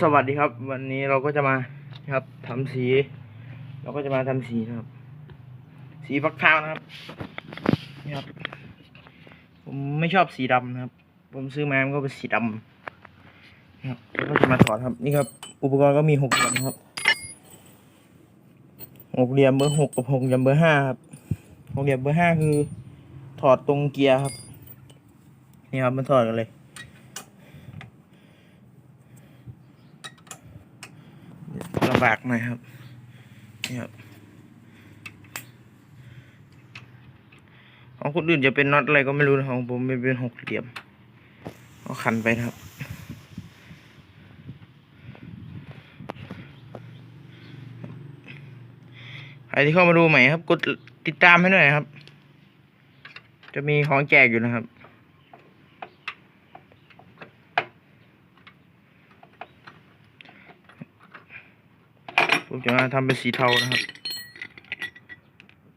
สวัสดีครับ วันนี้เราก็จะมาครับทำสี เราก็จะมาทำสีนะครับ สีฟักข้าวนะครับนี่ครับ ผมไม่ชอบสีดำนะครับ ผมซื้อมามันก็เป็นสีดำนะครับแล้วก็จะมาถอดครับ นี่ครับ อุปกรณ์ก็มีหกเหลี่ยมครับหกเหลี่ยมเบอร์หกกับหกเหลี่ยมเบอร์ห้าครับหกเหลี่ยมเบอร์ห้าคือ ถอดตรงเกียร์ครับ นี่ครับมันถอดกันเลย ลำ บากหน่อยครับนี่ครับของคนอื่นจะเป็นน็อตอะไรก็ไม่รู้นะของผมมันเป็นหกเหลี่ยมก็ขันไปนะครับใครที่เข้ามาดูใหม่ครับ กดติดตามให้หน่อยครับ จะมีของแจกอยู่นะครับ ผมจะมาทำเป็นสีเทานะครับ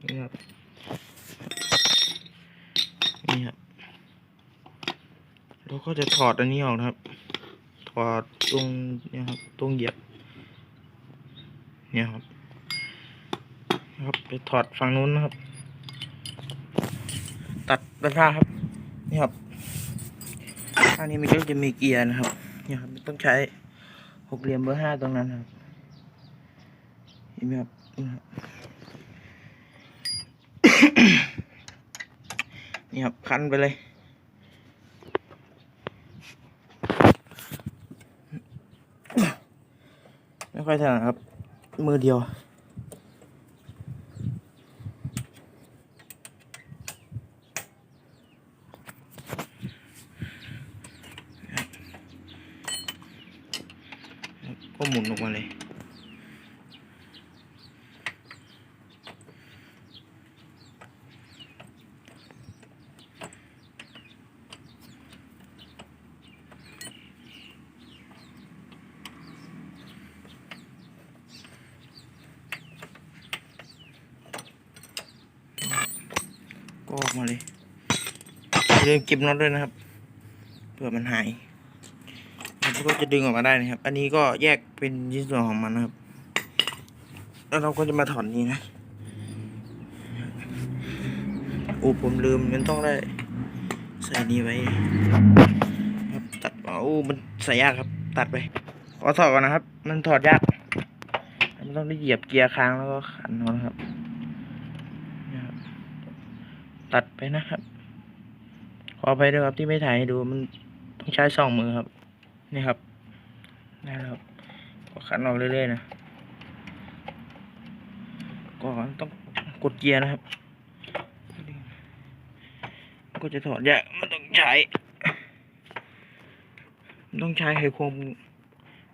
นี่ครับนี่ครับเราก็จะถอดอันนี้ออกนะครับ ถอดตรงเนี่ยครับตรงเหยียบเนี่ยครับนะครับไปถอดฝั่งนู้นนะครับ ตัดด้านข้างครับนี่ครับอันนี้มันก็จะมีเกียร์นะครับเนี่ยครับต้องใช้หกเหลี่ยมเบอร์ห้าตรงนั้นครับ เห็นไหมครับนี่ครับนี่ครับคันไปเลยไม่ค่อยถนัดครับ มือเดียวก็หมุนออกมาเลย ก็ออกมาเลยอย่า ลืมเก็บน็อตด้วยนะครับเผื่อมันหายมันก็จะดึงออกมาได้นะครับ อันนี้ก็แยกเป็นชิ้นส่วนของมันนะครับ แล้วเราก็จะมาถอนนี้นะโอ้ผมลืมมันต้องได้ใส่นี้ไว้ครับตัดโอ้มันใส่ยากครับ ตัดไป ขอถอดก่อนนะครับ มันถอดยาก มันต้องได้เหยียบเกียร์ค้างแล้วก็ขันเอานะครับ ตัดไปนะครับ ขอไปด้วยครับที่ไม่ถ่ายให้ดูมันต้องใช้สองมือครับ นี่ครับได้แล้วครับก็ขันออกเรื่อยๆนะก็ต้องกดเกียร์นะครับ ก็จะถอดยากมันต้องใช้ต้องใช้ไขควง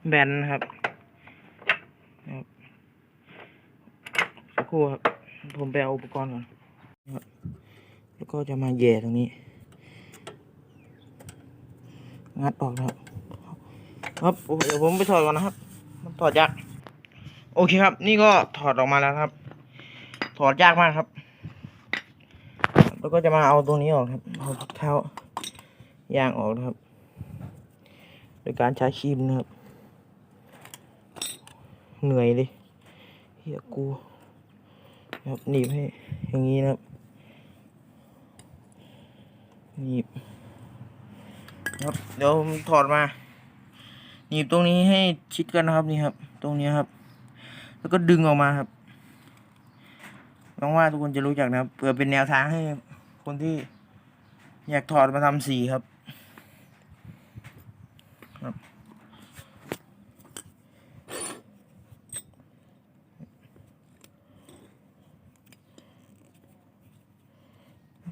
แบนนะครับนะครับสักครู่ครับ ผมไปเอาอุปกรณ์ก่อนแล้วก็จะมาแย่ตรงนี้ งัดออกนะครับครับโอเดี๋ยวผมไปถอดก่อนนะครับ มันถอดยาก โอเคครับ นี่ก็ถอดออกมาแล้วครับ ถอดยากมากครับ แล้วก็จะมาเอาตรงนี้ออกครับเอาเท้ายางออกนะครับ โดยการใช้ครีมนะครับ เหนื่อยเลยเฮียกูครับหนีบให้อย่างนี้นะครับหนีบ ครับเดี๋ยวผมถอดมาหนีบตรงนี้ให้ชิดกันนะครับนี่ครับ ตรงนี้ครับ แล้วก็ดึงออกมาครับหวังว่าทุกคนจะรู้จักนะครับเพื่อเป็นแนวทางให้คนที่อยากถอดมาทำสีครับครับ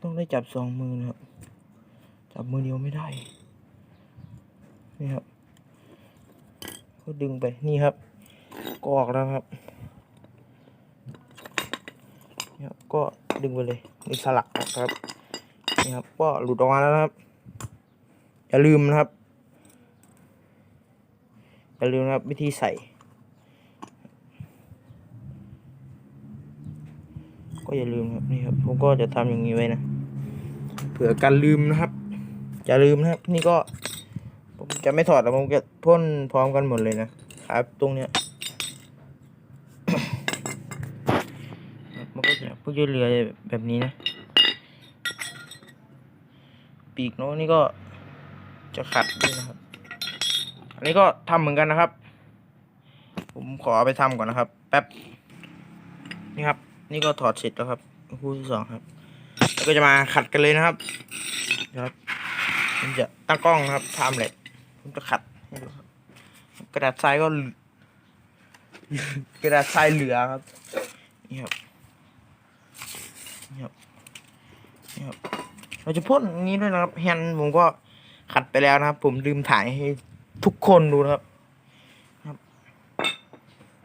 ต้องได้จับสองมือนะครับ จับมือเดียวไม่ได้ นี่ครับก็ดึงไปนี่ครับก็ออกแล้วครับนี่ครับก็ดึงไปเลยนี่สลักออกครับนี่ครับก็หลุดออกมาแล้วนะครับอย่าลืมนะครับอย่าลืมนะครับวิธีใส่ ก็อย่าลืมครับนี่ครับผมก็จะทำอย่างนี้ไว้นะเผื่อการลืมนะครับอย่าลืมนะครับ นี่ก็ จะไม่ถอดแล้วผมจะพ่นพร้อมกันหมดเลยนะครับ ตรงเนี้ยมันก็จะเพิ่งจะเหลือแบบนี้นะ ปีกนกนี่ก็จะขัดด้วยนะครับ อันนี้ก็ทำเหมือนกันนะครับ ผมขอไปทำก่อนนะครับ แป๊บ นี่ครับ นี่ก็ถอดเสร็จแล้วครับคู่ที่สองครับแล้วก็จะมาขัดกันเลยนะครับครับผมจะตั้งกล้องนะครับทำเลย ผมจะขัดให้ดูครับ กระดาษทรายก็ กระดาษทรายเหลือครับ นี่ครับ นี่ครับ นี่ครับ เราจะพ่นนี้ด้วยนะครับแฮนด์ผมก็ขัดไปแล้วนะครับ ผมลืมถ่ายให้ทุกคนดูนะครับครับ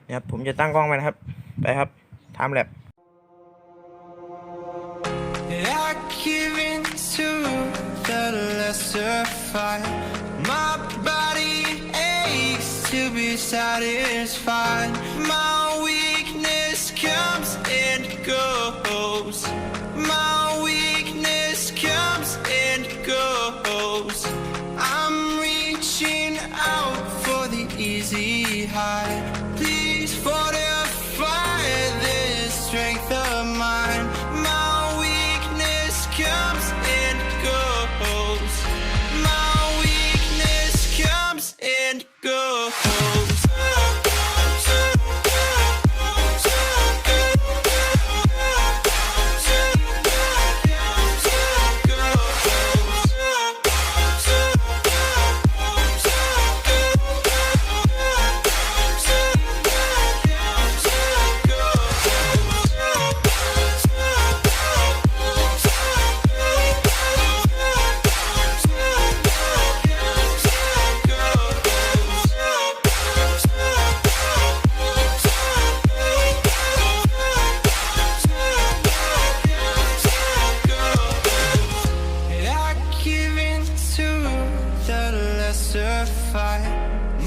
เนี่ยครับผมจะตั้งกล้องไปนะครับ ไปครับทำแลบ I give in to the lesser fight. Aches to be satisfied.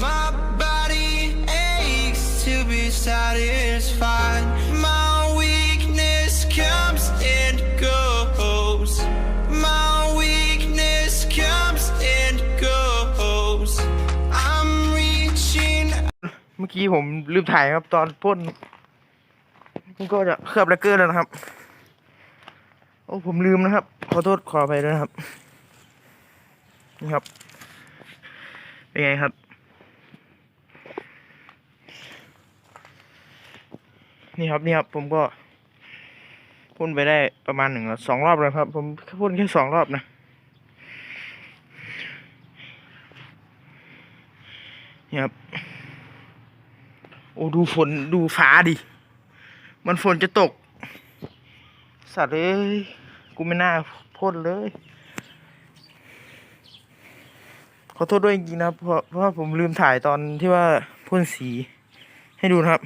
My body aches to be satisfied. My weakness comes and goes. My weakness comes and goes. I'm reaching เมื่อกี้ผมลืมถ่ายครับตอนพ่นมันก็จะเคลือบแลกเกอร์แล้วนะครับ โอ้ผมลืมนะครับ ขอโทษขออภัยด้วยนะครับ นี่ครับ เป็นไงครับ นี่ครับนี่ครับ ผมก็พ่นไปได้ประมาณหนึ่งสองรอบแล้วครับ ผมพ่นแค่สองรอบนะนี่ครับ โอ้ดูฝนดูฟ้าดิ มันฝนจะตก สัตว์เอ้ย กูไม่น่าพ่นเลย ข อโทษด้วยจริงๆนะครับเพราะเพราะว่าผมลืมถ่ายตอนที่ว่าพ่นสีให้ดูนะครับ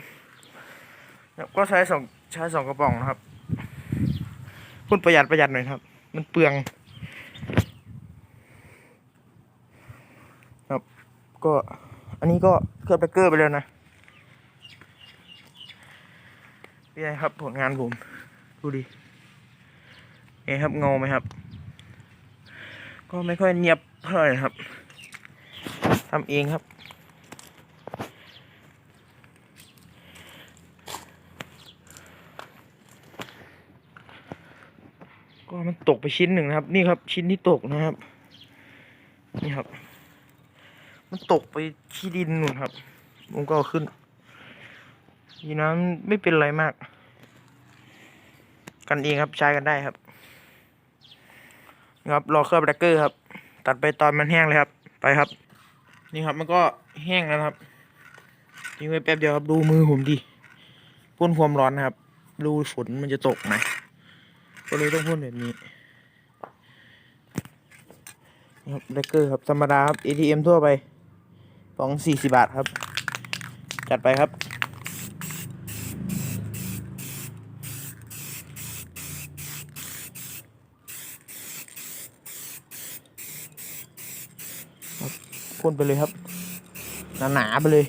ก็ใช้สองใช้สองกระป๋องนะครับพ่นประหยัดประหยัดหน่อยครับ มันเปลือง ครับ ก็อันนี้ก็เคลือบแบเกอร์ไปแล้วนะเป็นไงครับผลงานผมดูดิเองครับเงาไหมครับ ก็ไม่ค่อยเนียบเท่าไหร่นะครับ ทำเองครับ ก็มันตกไปชิ้นหนึ่งนะครับ นี่ครับ ชิ้นที่ตกนะครับ นี่ครับ มันตกไปที่ดินนู่นครับผมก็เอาขึ้นดีนะไม่เป็นไรมาก กันเองครับใช้กันได้ครับนะครับรอเคลือบแบล็กเกอร์ครับ ตัดไปตอนมันแห้งเลยครับ ไปครับ นี่ครับมันก็แห้งแล้วครับทิ้งไว้แป๊บเดียวครับดูมือผมดิพ่นความร้อนนะครับดูฝนมันจะตกไหมก็เลยต้องพ่นแบบนี้นะครับแบล็กเกอร์ครับธรรมดาครับ ATM ทั่วไปสองสี่สิบบาทครับ จัดไปครับ พ่นไปเลยครับ หนาๆไปเลย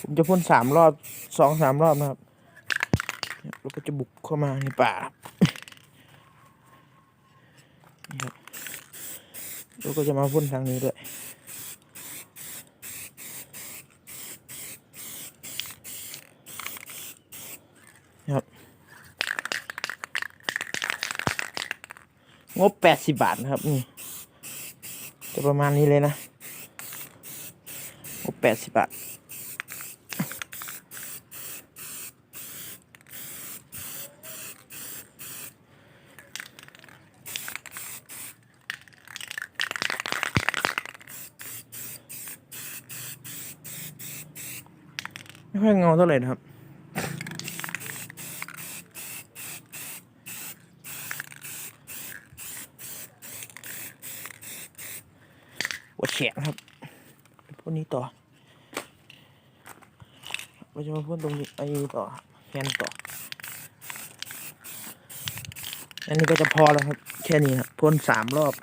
ผมจะพ่นสามรอบสองสามรอบนะครับเนี่ยแล้วก็จะบุกเข้ามาในป่านี่ครับแล้วก็จะมาพ่นทางนี้ด้วยครับงบแปดสิบบาทนะครับนี่ จะประมาณนี้เลยนะแปดสิบบาทไม่ค่อยเงาเท่าไหร่นะครับ หัวแฉกนครับพวกนี้ต่อเราจะมาพ่นตรงนี้ไอ้ต่อแคนต่อ อันนี้ก็จะพอแล้วครับ แค่นี้ครับพ่นสามรอบ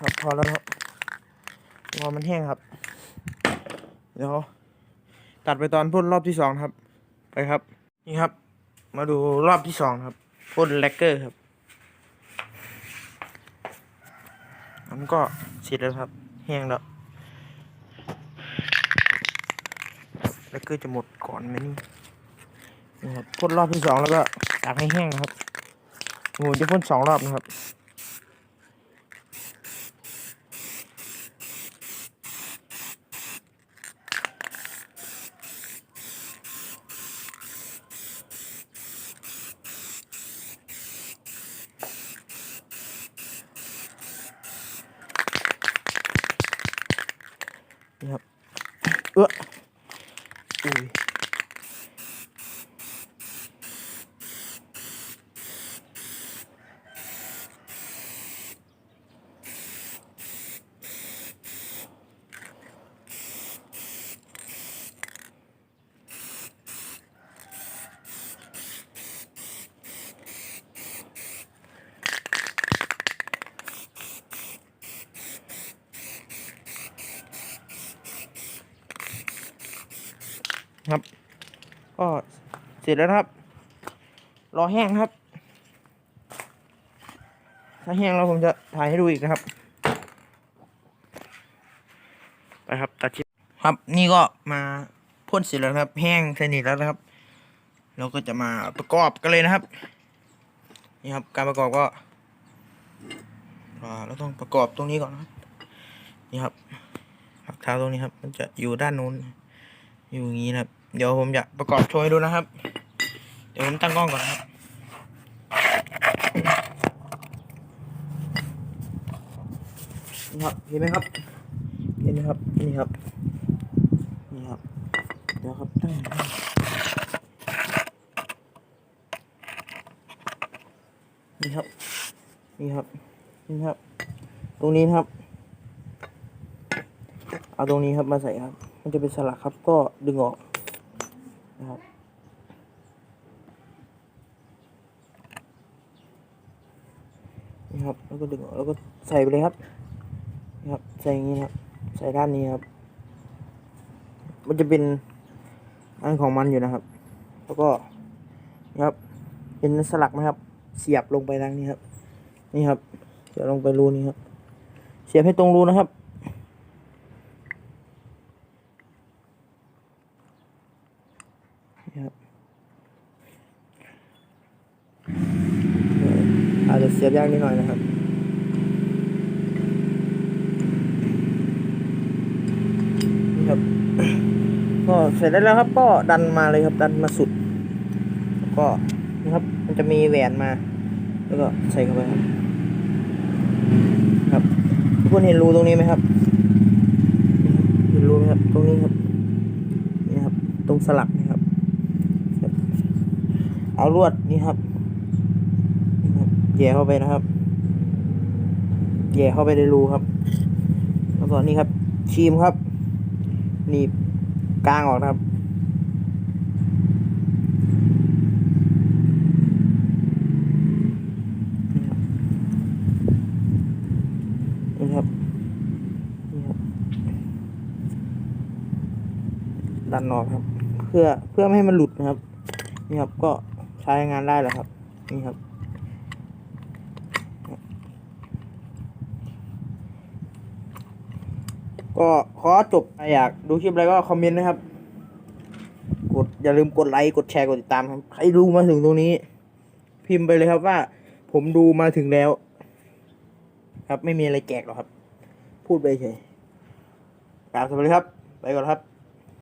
ครับพอแล้วครับรอมันแห้งครับ เดี๋ยวตัดไปตอนพ่นรอบที่สองครับ ไปครับ นี่ครับ มาดูรอบที่สองครับพ่นแลกเกอร์ครับมันก็เสร็จแล้วครับแห้งแล้วแลกเกอร์จะหมดก่อนไหมนี่นี่ครับพ่นรอบที่สองแล้วก็ตากให้แห้งนะครับโอ้จะพ่นสองรอบนะครับ เก็เสร็จแล้วครับ รอแห้งครับ ถ้าแห้งแล้วผมจะถ่ายให้ดูอีกนะครับ ไปครับตัดชิ้นครับนี่ก็มาพ่นเสร็จแล้วครับ แห้งสนิทแล้วนะครับ เราก็จะมาประกอบกันเลยนะครับ นี่ครับ การประกอบก็เราต้องประกอบตรงนี้ก่อนนะครับ นี่ครับหักเท้าตรงนี้ครับ มันจะอยู่ด้านนู้น อยู่อย่างนี้นะครับ เดี๋ยวผมจะประกอบโชว์ให้ดูนะครับ เดี๋ยวผมตั้งกล้องก่อนนะครับนี่ครับ เห็นไหมครับ เห็นไหมครับ นี่ครับ นี่ครับ เดี๋ยวครับตั้งนี่ครับ นี่ครับ นี่ครับ ตรงนี้ครับ เอาตรงนี้ครับมาใส่ครับ มันจะเป็นสลักครับ ก็ดึงออกนะครับ ครับ แล้วก็ดึงออกแล้วก็ใส่ไปเลยครับนะครับ ใส่อย่างนี้ครับ ใส่ด้านนี้ครับ มันจะเป็นอันของมันอยู่นะครับ แล้วก็นี่ครับ เป็นสลักนะครับ เสียบลงไปทางนี้ครับ นี่ครับ เสียบลงไปรูนี้ครับ เสียบให้ตรงรูนะครับเอ่ออาจจะ เสียบยากนิดหน่อยนะครับนี่ครับก็เสร็จแล้วครับก็ดันมาเลยครับ ดันมาสุด ก็นะครับ มันจะมีแหวนมา แล้วก็ใส่เข้าไปครับครับทุกคนเห็นรูตรงนี้ไหมครับเห็นรูไหมครับ ตรงนี้ครับนี่ครับ ตรงสลักนี่ครับ เอาลวดนี่ครับ แย่เข้าไปนะครับแย่เข้าไปในรูครับแล้วก็นี่ครับครีมครับหนีบกลางออกนะครับนี่ครับนี่ครับ ดันออกครับ เพื่อเพื่อไม่ให้มันหลุดนะครับ นี่ครับก็ใช้งานได้แล้วครับ นี่ครับ ก็ขอจบอยากดูคลิปอะไรก็คอมเมนต์นะครับ กดอย่าลืมกดไลค์กดแชร์กดติดตามครับใครดูมาถึงตรงนี้ พิมพ์ไปเลยครับว่า ผมดูมาถึงแล้ว ครับไม่มีอะไรแจกหรอกครับ พูดไปเฉยกราบสวัสดีครับ ไปก่อนครับ